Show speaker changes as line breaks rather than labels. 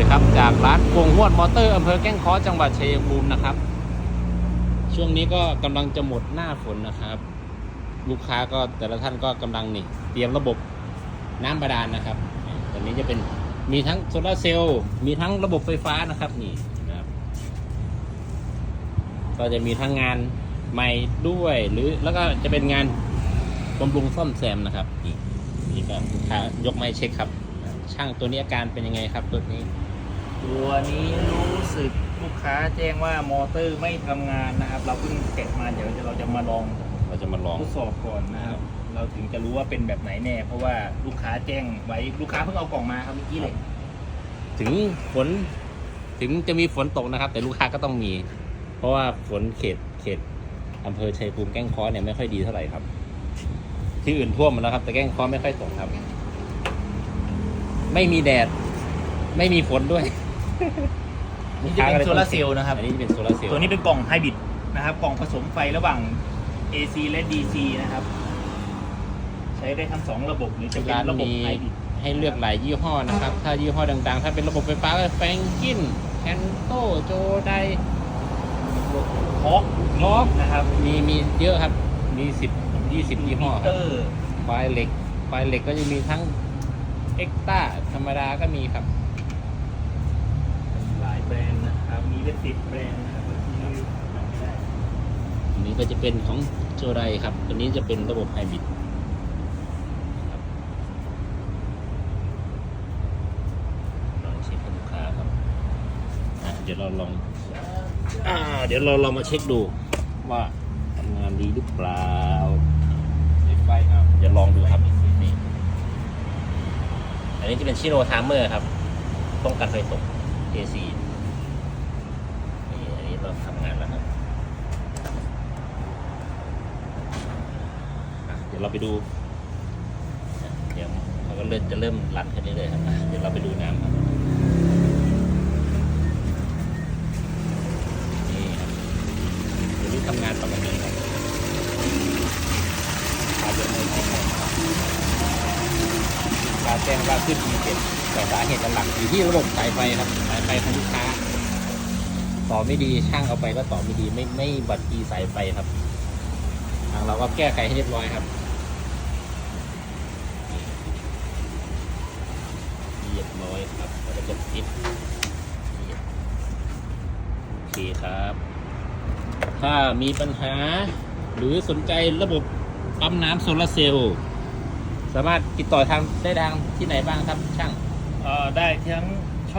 ดีครับจากร้านกวงหวดมอเตอร์อำเภอแก้งเคอจังหวัดชัยภูมินะครับ ช่วงนี้ก็กำลังจะหมดหน้าฝนนะครับ ลูกค้าก็แต่ละท่านก็กำลังนี่เตรียมระบบน้ำบาดาลนะครับตอนนี้จะเป็นมีทั้งโซลาเซลล์มีทั้งระบบไฟฟ้านะครับนี่นะครับ ก็จะมีทั้งงานใหม่ด้วยหรือแล้วก็จะเป็นงานบำรุงซ่อมแซมนะครับนี่นี่ก็ลูกค้ายกไม้เช็คครับช่างตัวนี้อาการเป็นยังไงครับตัวนี้
ตัวนี้รู้สึกลูกค้าแจ้งว่ามอเตอร์ไม่ทำงานนะครับ เราเพิ่งเก็บมาเดี๋ยวเราจะมาลอง
เราจะมาลอง
ทดสอบก่อนนะครับ เราถึงจะรู้ว่าเป็นแบบไหนแน่ เพราะว่าลูกค้าแจ้งไว้ลูกค้าเพิ่งเอากล่องมาครับเมื่อกี้เลย
ถึงฝนถึงจะมีฝนตกนะครับ แต่ลูกค้าก็ต้องมี เพราะว่าฝนเขตเขตอำเภอชัยภูมิแก้งเคอเนี่ยไม่ค่อยดีเท่าไหร่ครับ ที่อื่นท่วมหมดแล้วครับ แต่แก้งเคอไม่ค่อยตกครับ ไม่มีแดด ไม่มีฝนด้วย
นี่จะเป็นโซลาร์เซลล์นะครับ
อันนี้จะเป็นโซลาร์เซลล์
ตัวนี้เป็นกล่องไฮบริดนะครับ กล่องผสมไฟระหว่าง AC และ DC นะครับ ใช้ได้ทั้งสองระบบหรือจะเป็น
ร้าน
ระบบ
มี
ไฮบริด
ให้เลือกหลายยี่ห้อนะครับ ถ้ายี่ห้อดังๆ ถ้าเป็นระบบไฟฟ้าก็แฟงกินแคนโตโจได
ฮอก
ล็อก
นะครับ
มีมีเยอะครับ มีสิบยี่สิบยี่ห้อ
มิ
ค
เต
รับ
อร์
ไฟเหล็กไฟเหล็กก็จะมีทั้งเอ็กต้าธรรมดาก็มีครับ
หลายแบรนด์นะครับ มีเป็น สิบแบรนด์นะครับที่จำไม่ได้
อันนี้ก็จะเป็นของโจไดครับ ตัวนี้จะเป็นระบบไฮบริดครับลองเช็คกับลูกค้าครับอะเดี๋ยวเราลองอ่าเดี๋ยวเราลองมาเช็คดูว่าทำงานดีหรือเปล่า
ไฟครับ
เดี๋ยวลองดูครับนี่อันนี้จะเป็นชิโรไทม์เมอร์ครับป้องกันไฟตก AC นี่อันนี้ เราทำงานแล้วครับเดี๋ยวเราไปดูเดี๋ยวเขาก็เริ่มจะเริ่มรันขึ้นเรื่อยๆครับเดี๋ยวเราไปดูน้ำครับนี่ครับเดี๋ยวนี้ทำงานประมาณนี้ครับอาจจะไม่ติดนะครับการแจ้งว่าขึ้นมีเจ็ดแต่สาเหตุหลักอยู่ที่ระบบสายไฟครับสายไฟของลูกค้า ต่อไม่ดีช่างเอาไปก็ต่อไม่ดีไม่ไม่บัดกีสายไฟครับ ทางเราก็แก้ไขให้เรียบร้อยครับเรียบร้อยครับแล้วก็จะปิดโอเคครับ ถ้ามีปัญหาหรือสนใจระบบปั๊มน้ำโซลาร์เซลล์สามารถติดต่อทางได้ทางที่ไหนบ้างครับช่าง
ได้ทั้ง